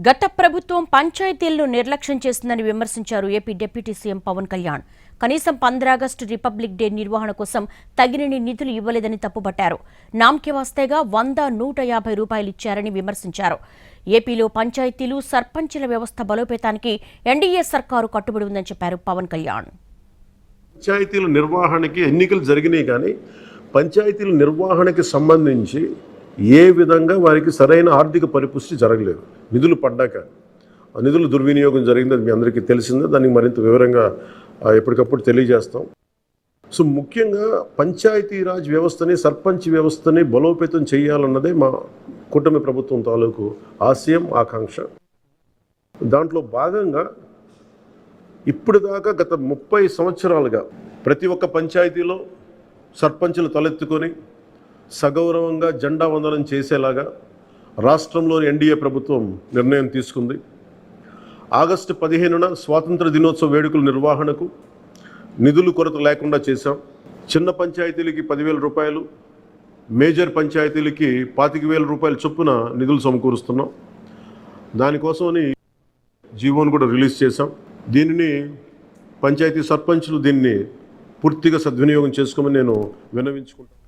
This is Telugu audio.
గత ప్రభుత్వం పంచాయతీలను నిర్లక్ష్యం చేస్తుందని విమర్శించారు AP deputy CM Pawan Kalyan. కనీసం పంద్రాగస్టు రిపబ్లిక్ డే నిర్వహణ కోసం తగినన్ని నిధులు ఇవ్వలేదని తప్పుపట్టారు. నామ్కి వస్తేగా వంద నూట యాభై రూపాయలు ఇచ్చారని విమర్శించారు. ఏపీలో పంచాయతీలు సర్పంచ్ల వ్యవస్థ బలోపేతానికి ఎన్డీఏ సర్కారు కట్టుబడి ఉందని చెప్పారు పవన్ కళ్యాణ్. పంచాయతీల నిర్వహణకి ఎన్నికలు జరిగినాయి కానీ పంచాయతీల నిర్వహణకి సంబంధించి ఏ విధంగా వారికి సరైన ఆర్థిక పరిపుష్టి జరగలేదు. నిధులు పడ్డాక. నిధులు దుర్వినియోగం జరిగింది అది మీ అందరికీ తెలిసిందే. దానికి మరింత వివరంగా ఎప్పటికప్పుడు తెలియజేస్తాం. సో ముఖ్యంగా పంచాయతీరాజ్ వ్యవస్థని సర్పంచ్ వ్యవస్థని బలోపేతం చేయాలన్నదే మా కూటమి ప్రభుత్వం తాలూకు ఆశయం ఆకాంక్ష. దాంట్లో భాగంగా ఇప్పటిదాకా గత ముప్పై సంవత్సరాలుగా ప్రతి ఒక్క పంచాయతీలో సర్పంచులు తలెత్తుకొని సగౌరవంగా జెండా వందనం చేసేలాగా రాష్ట్రంలోని ఎన్డీఏ ప్రభుత్వం నిర్ణయం తీసుకుంది. ఆగస్టు పదిహేనున స్వాతంత్ర దినోత్సవ వేడుకల నిర్వహణకు నిధులు కొరత లేకుండా చేశాం. చిన్న పంచాయతీలకి పదివేల రూపాయలు మేజర్ పంచాయతీలకి పాతిక వేల రూపాయల చొప్పున నిధులు సమకూరుస్తున్నాం. దానికోసమని జీవోను కూడా రిలీజ్ చేశాం. దీనిని పంచాయతీ సర్పంచ్లు దీన్ని పూర్తిగా సద్వినియోగం చేసుకోమని నేను విన్నవించుకుంటాను